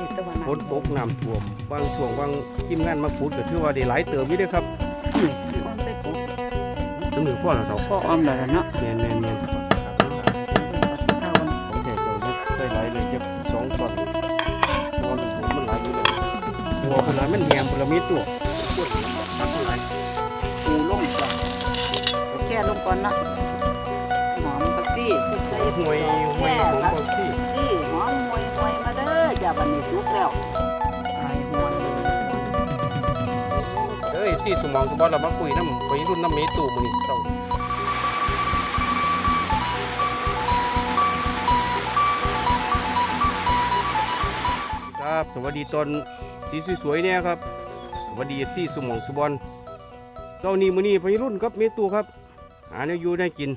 นี่ตะวันฝนตกน้ำท่วมบางช่วงบางทีมงานมาขุดก็ถือว่าได้หลายเติบอยู่เด้อครับนี่คืออ้อมใส่ปุ๊บสำนึกพ่อเราเสาพ่ออ้อมแล้วล่ะเนาะแม่นแม่นแม่นข้าวผมแค่เจ้าจะใส่หลายเลยจะสองตอนตอนผมมันหลายอยู่แล้วหัวคนละมันแหงคนละมีตัวตักคนละปูลงจ้ะแค่ลงก่อนนะหอมผักซี่ใส่ห่วยห่วยของเขาที่ซี่ ด้อจ้ะบัดนี้สุกแล้วไอ้หวเอ้ยสี่สมองสมบัติเรามาคุยน้ำไปรุ่นน้ำเมตูมันนี่เศร้าครับสวัสดีตอนสีสวยๆเนี่ยครับสวัสดีที่สมองสุบอลเจ้านี้มือนี้ไปรุ่นครับเมตูครับ หาแนวอยู่ได้กิน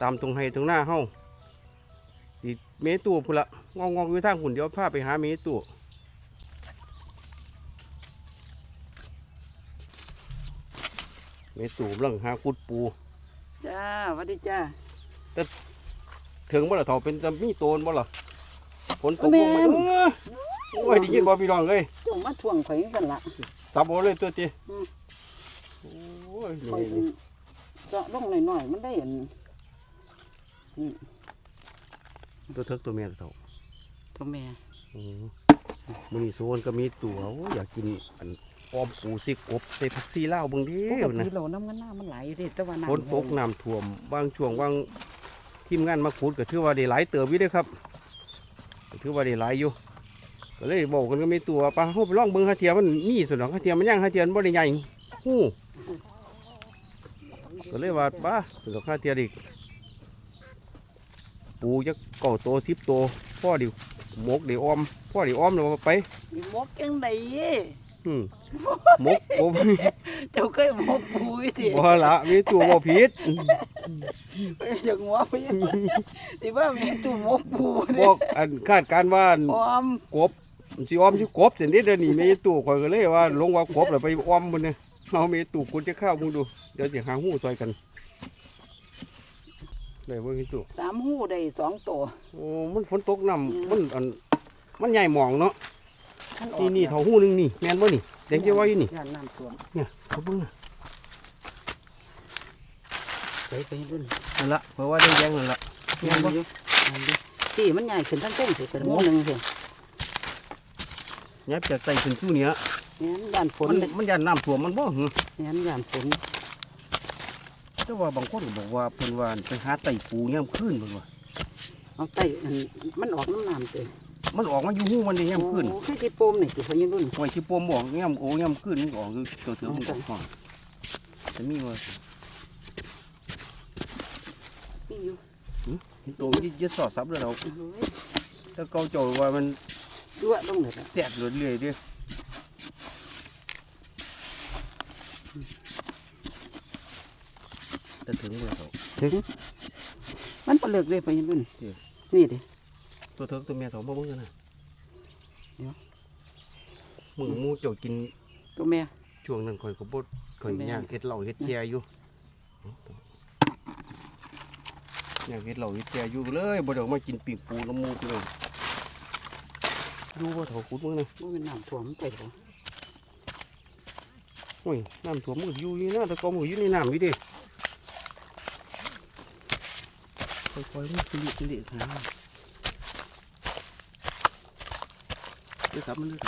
ตามตรงให้ตรงหน้าเฮ้าสิเมตูพุละ งองงๆอยู่ทางหุ่นเดี๋ยวพาไปหาเมตูเมตูกำลังหากุดปู จ้าสวัสดีจ้าถึงบ่ล่ะเถาเป็นจะมีโตนบ่ล่ะฝนตกแม่ลงมาเออโอ้ยได้ยินบ่พี่น้องเอ้ยจงมาทวงข่อยกันละตับเอาเลยตัวจีอืม โอ้ยข่อยนี่เจาะลงหน่อยๆมันได้เห็นตัวเทิกตัวเมียเถา ตัวแม่อืมมื้อนี้โซนก็มีตัวโอ้ยอยากกินอันออมปูสิกบใส่ผักซีลาวเบิ่งเดิปกนะติเราน้ำกันหน้ามันไหลอยู่ดิแต่ว่าน้ำฝนตกน้ำท่วมบางช่วงบางทีมงานมาขุดก็ถือว่าได้หลายเติบอยู่เด้อครับก็ถือว่าได้หลายอยู่ก็เลยบอกกันก็มีตัวปลาเฮาไปลองเบิ่งหาเทียมันมีส่วนดอกหาเทียมันย่างหาเทียมันบ่ได้ใหญ่ฮู้ก็เลยว่าป้าส่วนดอกหาเทียดิปูจักเก่าโตสิบโตพ่อดิห มกดิออมพ่อดิออมแล้วเอาไปมีมกจังไดอืมหมกโอ้เจ้าเคยมกปูอยู่สิบ่ละมีตัวบ่ผิดจากหัวไปที่ว่ามีตู้มกปูบเนี่อยกอันคาดการณ์ว่าอันออมกบสิอ้อมสิกบแต่นี้เดี๋ยวนี้มีตู้ข่อยก็เลยว่า ลงว่ากบแล้วไปอ้อมมันเนี่ยเอามีตู้คุณจะเข้าวมึงดูเดี๋ยวสิหาหูซอยกัน ได้บ่มีตู้สามหูได้สองตัว โอ้มันฝนตกน้ำมันอันมันใหญ่หมองเนาะท่านออกนี่นี่เท่าหูหนึงนี่แม่นบ่นี่เด็กจะว่าอยู่นี่ย่านน้ำท่วมเนี่ยเขาเบิ่งน่ะไปไปรุ่นนั่นละเพราะว่าได้แยงนั่นละแม่งานนบ่อยู่งานอยู่ที่มันใหญ่ขึ้นทั้งเส้นสิเป็นหมูหนึ่งสิยับจากใส่ขึ้นสู้เนี้ยเนี่ยย่านฝนมันเนี่ยมันยันน้ำท่วมมันบ่หึย่านฝน แต่ว่าบางคนก็บอกว่าเพิ่นว่าไปหาไต่ปูยามคืนเพิ่นว่าเอาไต้อันมันออกน้ำน้ำเต็มมันออกมาอยู่หูมันนี่ยามคืนโอ้คือที่โปมนี่คือพญรุ่นหอยชิปมบอกเงี้ยมโอ้เงี้ยมขึ้นมันออกคือตัวเถื่อนมันออกก่อนจะมีว่ามีอยู่ตัวที่ยึดสอดซับเลยเราโอ้ยถ้าเกาโจว่ามันยั่วลงเลยอะแสบเรื่อยๆเดิ แต่ถึงเมื่อเขามันเปลือกเลยพญรุ่นเดี๋ยวนี่ดิตัวเถิกตัวเมียเขาบ่เบิ่งกันนะเดี๋ยว มือหมูเจ้ากินตัวแม่ ช่วงนั้นข่อยก็บ่ข่อยแม่ ย่างเฮ็ดเหล้าเฮ็ดแจอยู่ย่างเฮ็ดเหล้าเฮ็ดแจอยู่เลยบ่ได้ออกมากินปีกปูน้ำหมูกูเลยดูว่าเขาขุดมึงนะว่ามันน้ำท่วมไปเหรอโอ้ยน้ำท่วมมืออยู่นี่นะแต่ก็มืออยู่ในน้ำอยู่ดิ ค่อยๆมันสิริสิริหาเดี๋ยวครับมันเลือด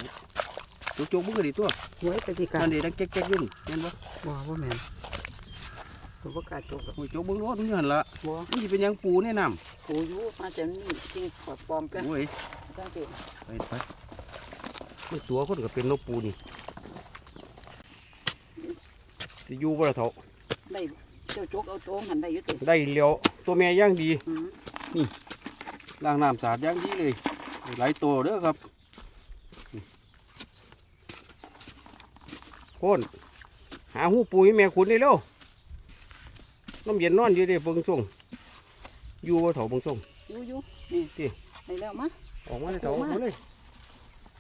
ตัวโจกมึงก็ดีตัวหวยไปที่กาอัรนนี้ดังแก๊กๆอยุ่นเห็นปะบ่ว่าแม่นตัวประกล้าศจกโอ้ยโจกมึงรอดมึงหันละบ่นี่สิเป็นหยังปูในน้ปูอยู่มาจากนี่จริงขอดปลอมไปำโอ้ยจังสิไปไปมันตัวคนก็เป็นนกปูนี่จะอยู่บ่ละเถาได้เจ้าจกเอาโต้งหันได้อยุติได้เลี้ยว ตัวแม่ย่างดีอืมล้างน้ำสะอาดอย่างดีเลยหลายตัวเด้อครับโคนหาหูปุ๋ยแม่ขุนนี่เร็วน้ำเย็นนอนอยู่เด้เบิ่งส่งอยู่ว่าเถาเบิ่งส่งอยู่อยู่นี่ติได้แล้วมะออกมาเลยเถาออออกกมามาเลย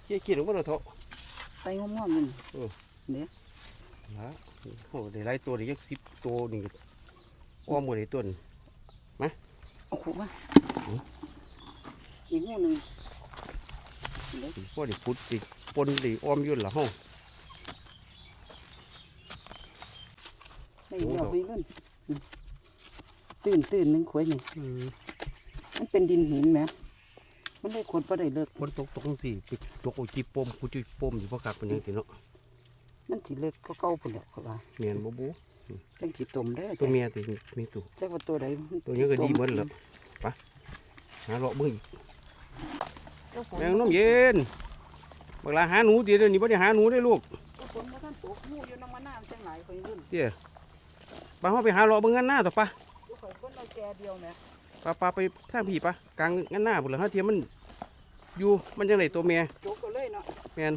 เจี๊ยกินออกมาเลยเถาไปงอมๆมันละโอ้ได้หลายตัวได้ยักสิบตัวนี่อ้อมหมดเลยตัวนี่ โอ้โหมาอืมอีกหูหนึ่งพวกดิพุดดิปนดิอ้อมอยุ่นละห้องไม่เดียวไปรุ่นอืมตื่นตื่นหนึงขวยนี่มันเป็นดินหินไหมมันได้ขวดบ่ได้เลิกฝนตกตกจังสิไปตกโอจีปมกูจีปมอยู่เพราะกับเป็นยังสิเนาะมันสิเลิกก็เก่าพุ่นแหล้วเขาว่าเมียนบ่บู จังสิต้มได้อตัวเมียตัวมีตัวจักว่าตัวใดมันตัวนี้ก็ดีเหมือนแล้วไปหาเลาะเบึ้งเจ้าฝนแมงน้ำเย็นเวลาหาหนูตีเดี๋ยวนี้บ่ได้หาหนูได้ลูกเจ้าฝนบ่ทันตกหมู่อยู่น้ำมันน้ำจังหลายข่อยรุ่นเตี้ยไปเฮาไปหาเลาะเบิ่งงานหน้าต่อปะอยู่ข่อยคนเอาแกเดียวแหมปะปะไปทางพี่ปะกลางงานหน้าพุ่นละฮะเทียมมันอยู่มันจังไดตัวเมียจกก็เลยเนาะแม่น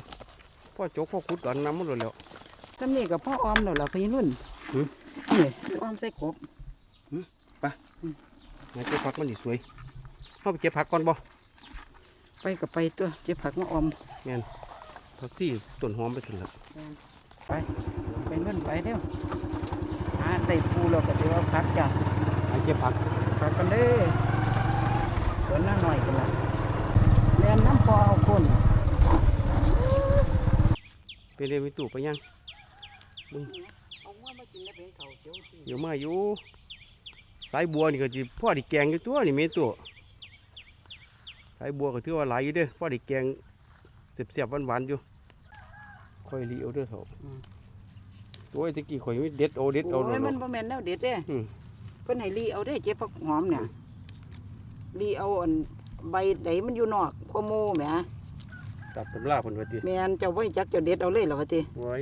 พ่อโจกพ่อขุดตอนน้ำมันหมดแล้วซำนี้ก็พ่อออมแล้วล่ะพี่รุ่นหือ นี่ออมใส่กบงานเก็บผักมันดีสวยเฮาไปเก็บผักก่อนบ่ไปก็ไปตัวเจ็บผักมาออมผักที่ต้นหอมไปถึงแล้วไปไปรุ่นไปเร็วหาได้ปูแล้วก็เดี๋ยวเอาผักจ้ะหาเก็บผักผักกันเด้อตัวน้าหน่อยกันละแล่นน้ำพอเอาคนเป็นเรื่องมีตู้ไปยังเอาว่ามา กินแล้วเป็นเขาเขียวสิเดี๋ยวมาอยู่ สายบัวนี่ก็สิพ่อไดิแกงอยู่ตัวนี่มีตัว สายบัวก็ถือว่าหลายอยู่เด้อพ่อไดิแกงเสียบๆหวานๆอยู่ ค่อยรีเอาเด้อเขาตัวไอ้ตะกี้ข่อยไม่เด็ดเอาเด็ดเอาโอ้เนาะยมันบ่แม่นแนวเด็ดเด้อืม เพิ่นให้รีเอาเด้เจ็บผักหอมเนี่ยรีเอาอันใบไหนมันอยู่นอกข้อมูแหมตัดตำราเพิ่นว่าติแม่นเจ้าไว้จักเจ้าเด็ดเอาเลยเหรอวะติไว้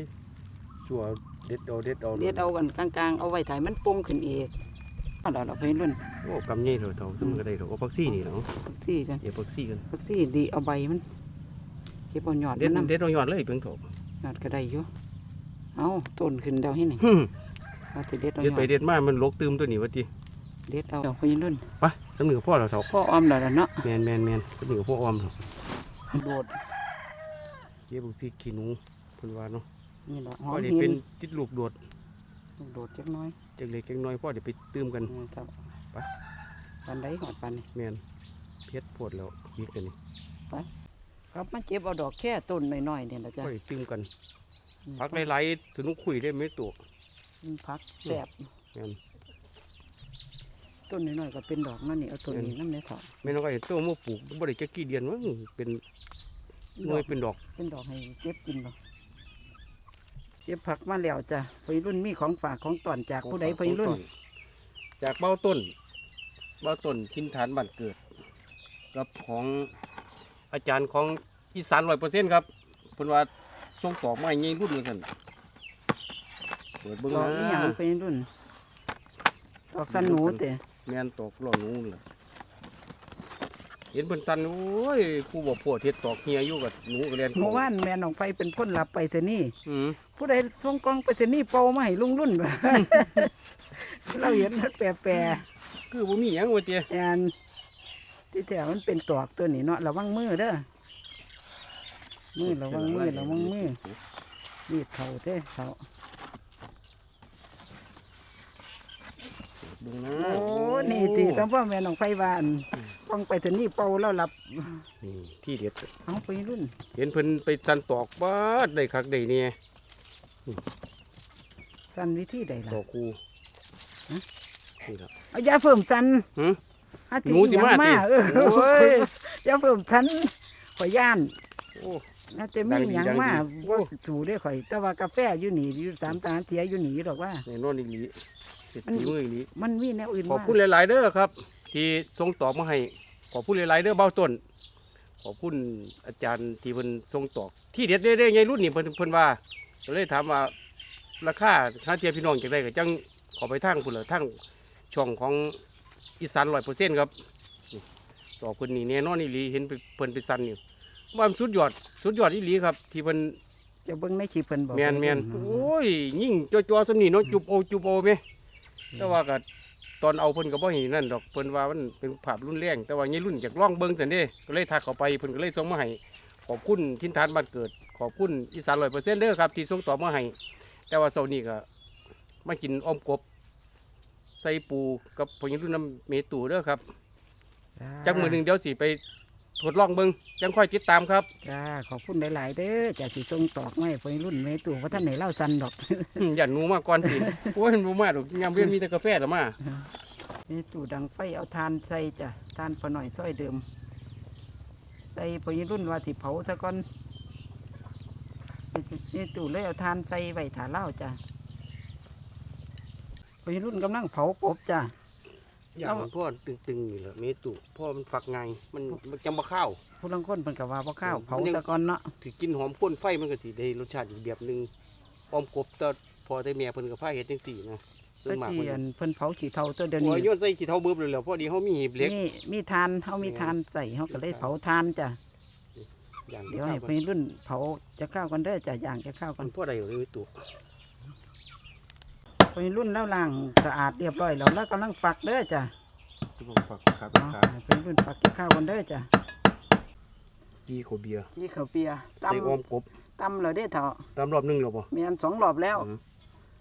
ชัว เด็ดเอาเด็ดเอาเด็ดเอากันกลางๆเอาไว้ถ่ายมันปรุงขึ้นเองอันนั้นเราเพิ่นรุ่นโอ้กำใหญ่เถอะเท่าซึ่งก็ได้เถอะเอาผักซี่นี่เนาะผักซี่กันเดี๋ยวผักซี่กันผักซี่ดีเอาใบมันเก็บเอายอดเด็มัดนนำเด็ดเอายอดเลยเพิ่นเถอะยอดก็ได้อยู่เอาต้นขึ้นเดาให้นี่หึเอาสิเด็ดเอาเด็ดยอไปดเด็ดมามันลกตืมตัวนี้ว่าติเด็ดเอาเพิ่นรุ่นไปสำนึกพ่อเราเถอะพ่อออมแล้วล่ะเนาะแมนแมนแมนสำนึกพ่อออมเถอะโดดเก็บพริกขี้หนูเพิ่นว่าเนาะ นี่แหละหอพ่อมได้หิเป็นนติดลูกโดดโดดจักหน้อยจักเล็กจักน้อยพ่อได้ไปตืมกันนี่ครับไป ปันไดหอดปันนี่แมนเพชรโพดแล้วมีกันนี่ครับมาเจ็บเอาดอกแค่ต้นน้อยๆเนี่ยนะจ๊ะพ่อได้ตืมกันอืมพักหลายๆสนุกคุยได้ไหมตัวอืมพักแสบแม่นต้นน้อยๆก็เป็นดอกนั่นนี่เอาต้นนี้น้ำในถอดแม่น้องก็เห็นตัวมาปลูกบ่ได้จักกี่เดือนมั้งเป็นหน่วยเป็นดอกเป็นดอกให้เก็บกินบ่ เก็บผักมาแล้วจ้ะพยรุ่นมีของฝากของตอนจากผู้ใดพยรุ่น จากเบ้าต้น เบ้าต้นทินฐานบ้านเกิด กับของอาจารย์ของอีสานร้อยเปอร์เซ็นต์ครับเพิ่นว่าส่งต่อมาให้ยิงรุ่นเหมือนกันเปิดเบิ่งดอกนี่นะยังพยรุ่นดอกสันหนูเตะแม่นตอกหล่อหนูเลย เห็นเพิ่นสั่นโอ้ยครูบอกพวดเฮ็ดตอกเฮียอยู่กับหนูก็เรียนเมื่อวานแม่น้องไฟเป็นพ่นรับไปเสนี่อืมผู้ใดส่งกล้องไปเสนี่เป่ามาให้ลุงรุ่นบ่เราเห็นมันแปรๆคือบ่มีหยังว่าเจ้แอนที่แท้มันเป็นตอกตัวนี้เนาะระวังมือเด้อมือระวังมือระวังมือรีบเข่าเด้เข่าเบิ่งนะโอ้นี่ตีตั้งพ่อแม่น้องไฟวาอัน ป้องไปถึงนี่เป่าแล้วหลับนี่ที่เด็ดเอาไปรุ่น เห็นเพิ่นไปสั่นตอกบาดได้คักได้เนี่ยสันวิธีใดตล่ะอกคูฮะนี่ครับเอายาเพิ่มสันหืมหาหนูสิมาหยังติเออโอ้ยยาเพิ่มสันข่อยย่านโอ้น่าจะมีหยังมาดังดีว่าถูได้ข่อย แต่ว่ากาแฟอยู่นี่อยู่สามตาเทียอยู่นี่หรอกว่าแน่นอนอีหลีเฮ็ดฝีมืออีหลีมันมีแนวอื่นขอบมาคุณหลาย ๆ เด้อครับ ที่ส่งตอกมาให้ ขอบคุณหลายๆเด้อเบ้าต้น ขอบคุณอาจารย์ที่เพิ่นส่งตอกที่เด็ดได้ๆไงรุ่นนี่เพิ่นเพิ่นว่าก็เลยถามว่าราคาถ้าเทียบพี่น้องจังไดก็จังขอไปทางพุ่นละทางช่องของอีสาน100%ครับนี่ตอกเพิ่นนี่แน่นอนอีหลีเห็นเพิ่นไปสั่นอยู่ว่ามันสุดยอดสุดยอดอีหลีครับ ที่เพิ่นจะเบิ่งในคลิปเพิ่นบอกแมนแมนอืโอ้ยยิ่งจ่อๆสำนี่เนาะจุบโอจุบโอไหมแต่ว่าก็ ตอนเอาเพิ่นก็บ่เห็นนั่นดอกเพิ่นว่ามันเป็นภาพรุ่นแรงแต่ว่ายี่รุ่นจากล่องเบิ้งซั่นเด้ก็เลยทักเข้าไปเพิ่นก็เลยส่งมาให้ขอบคุณทินทานบ้านเกิด ขอบคุณอีสานร้อยเปอร์เซ็นต์เด้อครับที่ส่งต่อมาให้แต่ว่าเสาร์นี้ก็มากินอ้อมกบ ใส่ปูกับพวกยี่รุ่นน้ำเมตูเด้อครับจักมือหนึ่งเดี๋ยวสิไป ทดลองเบิ่งจังค่อยติดตามครับ จ้าขอบคุณหลาย ๆ เด้อจ้าสิส่งตอกไว้ไปรุ่นเมตู่ว่าท่านไหนเล่าซันดอกอย่าหนูมาก่อนสิโอ้ยหนูมาดอกยามเวียนมีแต่กาแฟละมา เมตู่ดังไฟเอาทานใส่จ้ะทานพอหน่อยซ้อยเดิมใส่ไปรุ่นว่าสิเผาซะก่อนเมตู่เลยเอาทานใส่ไว้ถาเล่าจ้ะไปรุ่นกำลังเผากบจ้ะ อย่างมันพ่อตึงๆนี่แหละเมตุพ่อมันฝักไงมันมันจังบ่ข้าวผู้ลังคนเพิ่นก็ว่าบ่ข้าวอืมเผามันยังซะก่อนเนาะถือกินหอมข้นไฟมันก็สิได้รสชาติอีกแบบหนึงอ้อมกบแต่พอแต่แม่เพิ่นก็พาเฮ็ดจังซี่นะส่วตะนมากกี้เพิ่นอันเพิ่นเผาขี้เท่าตัวเดียวโอ้นี้ยโยนใส่ขี้เถ้าเบิบเลยแหล้วพอดีเฮามีหีบเหล็กมีมีทานเฮามีทานใส่เฮาก็เลยเผาทานจ้ะ อย่างเดี๋ยวให้ไปรุ่นเผาจะข้าวกันเด้อจ้ะย่างจะข้าวกัมันนพ่อได้เลยเมตุ ไปรุ่นแล้วล้างสะอาดเรียบร้อยแล้วแล้วกำลังฝักเด้อจ้ะที่ผมฝักครับเอาไปรุ่นฝักจะข้าวกันเด้อจ้ะจีโคเบียร์จีข้าวเปียใส่อ้อมกบตำแล้วเด้อเถาะตามรอบหนึงแล้วบ่แม่นสองรอบแล้ว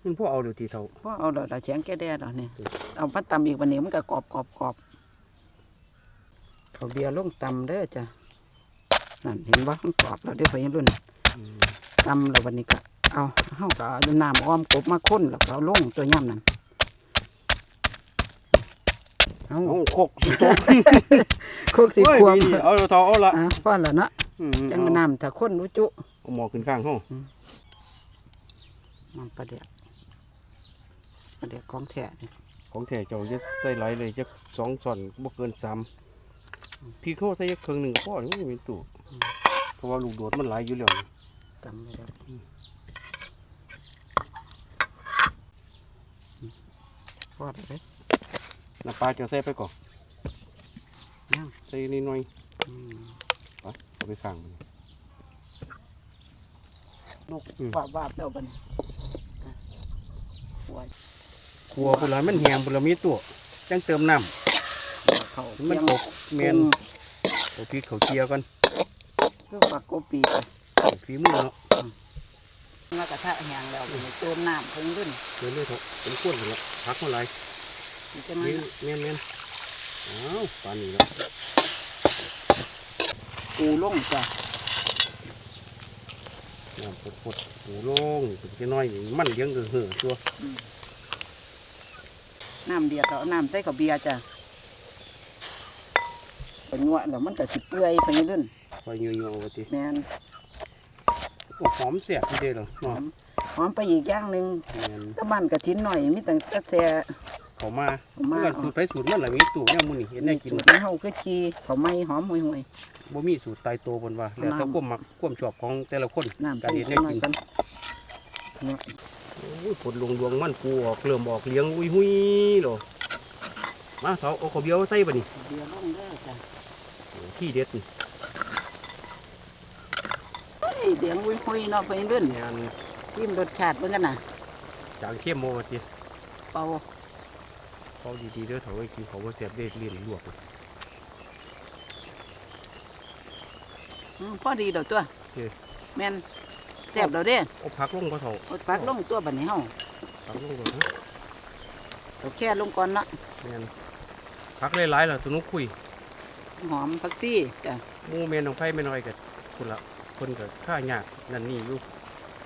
มันพ่อเอาเดี๋ยวทีเท่าพอเอาดอกดาแฉงแก้แดดดอกนี่เอาพัดตำอีกวันนี้มันก็กรอบกรอบกรอบข้าวเบียร์ลงตำเด้อจ้ะนั่นเห็นบ่มันกรอบแล้วเด้อไปรุ่นตำแล้ววันนี้ก็ เอาเฮาก็เอาน้ำอ้อมกบมาข้นแล้วก็เอาลงตัวย่ำนั่นเอาโอ้โคกสิตกโคกสีควมเฮ้ยนี่เอาเท่าเอาละอะฟ้อนแล้วเนาะอืมจังเอาน้ำถ้าข้นรู้จุเอาหมอขึ้นข้างห้องมันประเดี๋ยวประเดี๋ยวของแท้นี่ของแท้เจ้าจะใส่หลายเลยจะสองส่อนบ่เกินสามพี่เขาใส่เครื่องหนึ่งพ่อนี่มันเป็นตู้เพราะว่าลูกโดดมันหลายอยู่แล้วตำแล้วฟ อดเลยน้ำปลาจะใส่ไปก่อนยังใส่นิดหน่อยอืมไปเอาไปข้างมันลูกอืมวาบวาบแล้วบัดนหัวครัวพุ่นละมันแหงพุ่นละมีตัวจังเติมน้เขาำมันตกแมนเอาพริกเขาเจียก่อนคือฝักโกปีไปเอาฝีมือเนาะ แล้วกระทะแห้งแล้วบัดนี้เติมน้ำเพิ่งขึ้นเดินเลยเถอะเป็นข้นเลยละพักมาหลายมันจะมานี่แม่นแม่นอ้าวปานนี้แล้วปูลงจ้ะน้ำปดๆหูลงเป็นแค่น้อยนี่มันเลี้ยงเออเหือตัวน้ำเดียดเอาน้ำใส่กับเบียร์จ้ะเป็นงวแล้วมันก็สิเปื่อยไปเรื่อยคอยเงี้ยวๆเอาไว้ทีแม่น โอ้หอมเสียบทีเดียวเลยหอเนาะมหอมไปอีกอย่างหนึ่งแม่นตะบ้านกระชิ้นหน่อยมีตั้งกระแสเขามาเขามาเมื่อสูตรไปสูตรมันหละมีตู้เนี่ยมูนี่เห็นได้กินสูตรของเฮาคือจีเขาไม่หอมห่วยบ่มีสูตรตายตัวบนว่าแล้วแต่ความมักความชอบของแต่ละคนๆน้ำการใส่เห็นหได้น่อยกินกันโอ้ยผลลงดวงมันปูออกเริ่มออกเลี้ยงอุ้ยหุยๆหรอมาเถาเอาข้าวเบียวใส่บ่นี่เบียร์ลงเด้อจ้ะโอ้ที่เด็ดนี่ เฮ้ยเดียงห่วยๆเนาะไปเรื่อยงานชิมรสชาติเบิ่งกันน่ะจางเข้มโมว่าติเป่าเขาดีๆเด้อเถาไอ้กินเขาบ่เสียบเด็ดเลียนลวกอืมพอดีดอกตัวเอ้ยแม่นแซ่บแล้วเด้เอาผักลงบ่เถาเอาปักลงตัวบัดนี้เฮาผักลงบ่ฮะเอาแค่ลงก่อนเนาะแม่นผักหลายๆล่ะสนุกคุยหอมผักซี่จ้ะหมูแม่นของไผแม่น้อยก็พุ่นละ เพิ่นก็ค่ายากนั่นนี่อยู่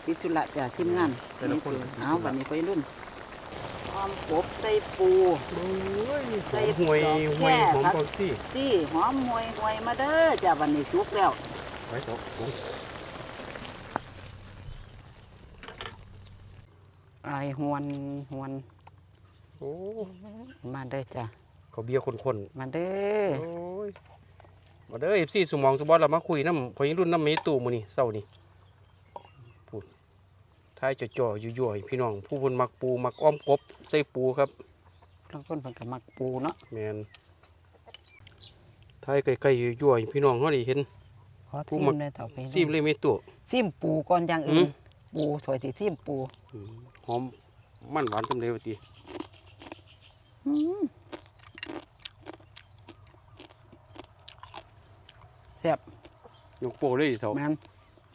พิธุระจ้ะทีมงานแต่ละคนเอาบัดนี้ไปรุ่นหอมกบใส่ปู โอ้ยใส่หวยดอกหวยแค่หอมผักปองซี่ซี่หอมหวยหวยมาเด้อจ้ะวันนี้สุกแล้วไว้เถาลงอายหวนหวนโอ้มาเด้อจ้ะเขาเบียร์คนมาเด้อๆโอ้ย มาเด้อ FC สมองสมบอลเรามาคุยนำพอยิรุ่นน้ำเมตู่มื้อนี้เช้านี้พูดทายจ่อๆยั่วๆให้พี่น้อง ผู้เพิ่นมักปูมักอ้อมกบใส่ปูครับบางคนเพิ่นก็มักปูเนาะแมนทายใกล้ๆยั่วๆให้พี่น้องเฮาได้เห็น ขอปูซิมัมกเลยเถอะไปซีมเลยเมตู่ ซิมปูก่อนอย่างอือื่มนปูสวยที่ซิมปูอืมหอมมันหวานสำเร็จว่าติอืม ซ่บยกโป้เลยเถาแม่น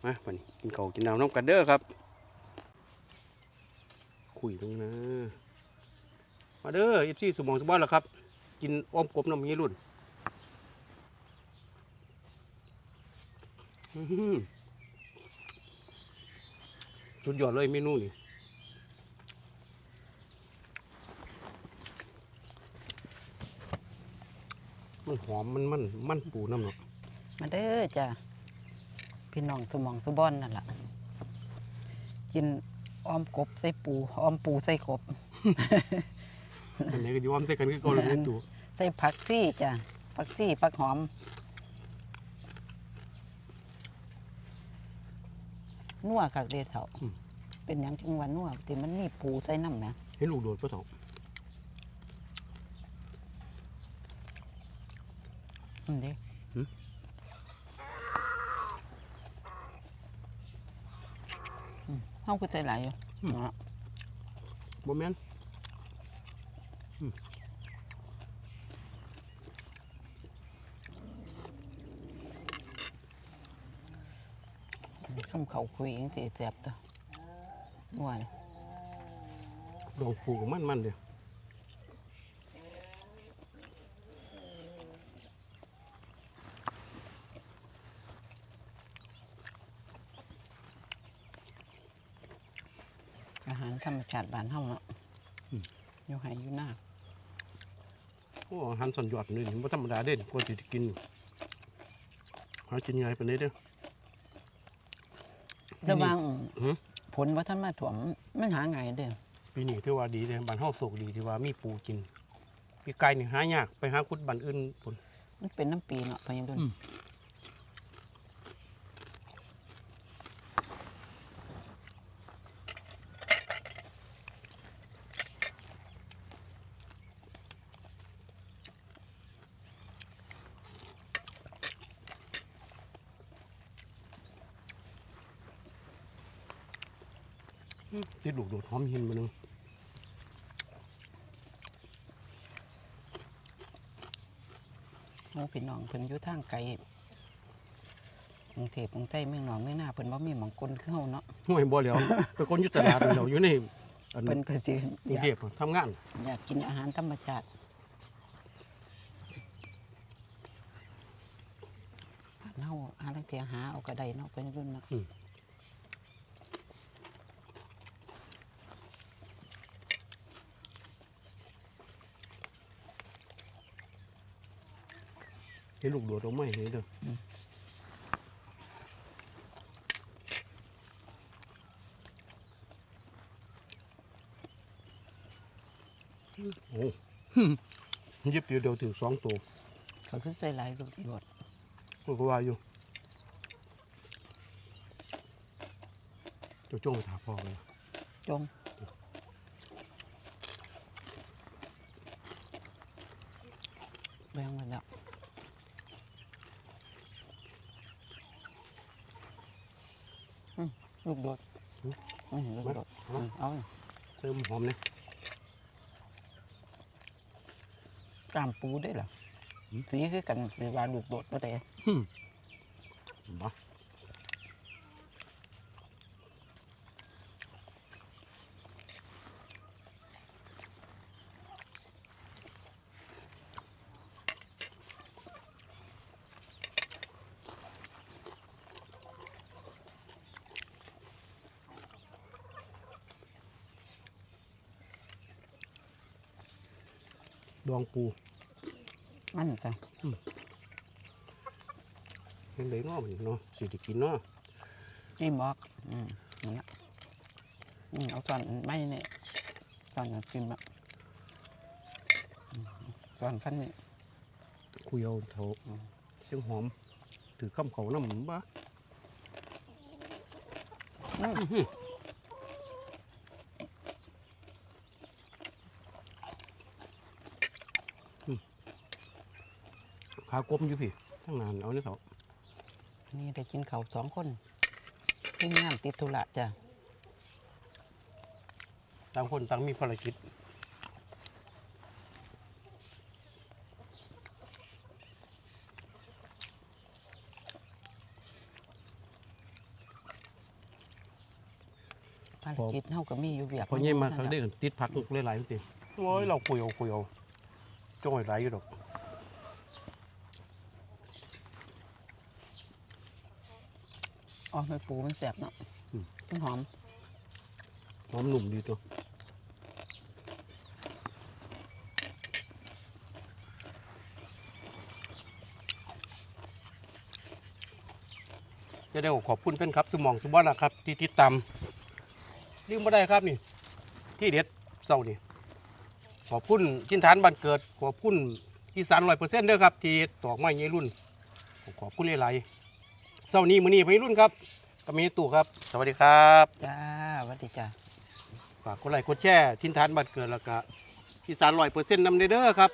มาบัดนี้กินข้าวกินน้ำน้ำกันเด้อครับ คุยตรงนะมาเด้อ FC สมองสมบอลล่ะครับ กินอ้อมกบน้ำมีรุ่นอื้อหือสุดยอดเลยเมนูนี่มันหอมมันมันมันปูน้ำเนาะ มาเด้อจ้ะพี่น้องสมองสุบอนนั่นแหละกินอ้อมกบใส่ปูอ้อมปูใส่กบอันไหนก็ยอมใส่กันก็เกาเลยตูใส่ผักซี่จ้ะผักซี่ผักหอม นัวคักเด็ดเถาเป็นอย่างจังหวะนัวแต่มันมีปูใส่น้ำแหมเห็นลูกโดดปะเถาอืมเด้ อืมเฮาก็ใส่หลายอยู่เนาะบ่แม่นช่ำเขาคุยจังสิแซ่บตัวนัวนี่ดองปูมันมันเดียว อาหารธรรมชาติบ้านเฮาเนาะอยู่ไห้อยู่หน้า โอ้อา หันสันยอดนี่บ่ธรรมดาเด่นกว่าสิได้กินอยู่หากินง่ายปานนี้เด้อแต่ว่าหือผลว่าท่านมาถ่วมมันหาไงายเด้อปีนี้ถือว่าดีเลยบ้านเฮาโศกดีที่ว่ามีปูกิน ปีไก่นี่หายากไปหาคุดบ้านอื่นพุ่นมันเป็นน้ำปีเนาะพอยังดุน ติดลูกโดดหอมหินมาหนึงหมู่พี่น้องเพิ่นอยู่ทางไกลกรุงเทพกรุงไทยเมืองหนองเมืองหน้าเพิ่นบ่มีหมองกลคือเฮาเนาะห่วยบ่แล้วไปคนอยู่ตลาดนี่เราอยู่ในอันเพิ่นก็สิกรุงเทพทำงาน อยากกินอาหารธรรมชาติบ้านเฮาหาลังเทียหาเอาก็ได้เนาะเพิ่นรุ่นเนาะ เห็นลูกโดดเอาไม่เห็นเด้ออโอ้ยิบเดียวเดียวถึงสองตัวเขาคือใส่หลายลูกโดดผมก็ว่าอยู่เจ้าจ้องไปถามพ่อเลยจงแบ่งมาแล้วอืม ลูกโดดอืมลูกโดดอืมเอาเสริมหอมเนี่ยตามปูได้เหรอสีคือกันหรือว่าลูกโดดก็ได้บ้าดองปูมันจ้ะเห็นเลยเนาะมันเนาะสิได้กินเนาะจิ้มบอกอืมนั่นละอืมเอาตอนไม่เนี่ยตอนจิ้มอะอืมตอนขั้นนี้คุยเอาเถาจังหอมถือคำเขาน้ำบ้า ขากลมอยู่พี่ทั้งนานเอาเนี่ยเขานี่ได้กินเขาวสองคนที่งานติดธุระจ้ะต่างคนต่างมีภารกิจภารกิจเฮาก็มีอยู่เวียกพอเยี่ยมมานั่เขานได้ล่ะติดพักหลายๆสิโอ้ยเราคุยเอาคุยเอาจ้องไอ้ไรอยู่ดอก อ๋อไม่ปูมันแสบเนาะมันหอมหอมหนุ่มดีตัวจะได้ขอบคุณแฟนครับสมองสมบัตินะครับ ที่ติดตามลืมไม่ได้ครับนี่ ที่เด็ดเศร้านี่ ขอบคุณทินฐานบันเกิด ขอบคุณอีสานร้อยเปอร์เซ็นต์ด้วยครับ ที่ตอกไม้ยี่รุ่น ขอบคุณหลายๆ เศร้านี้มือนี้พี่รุ่นครับก็มีตู่ครับ สวัสดีครับจ้าสวัสดีจ้าฝากกดไลค์กดแชร์ทินฐานบันเกิดแล้วก็อีสานร้อยเปอร์เซ็นต์นำเด้อครับ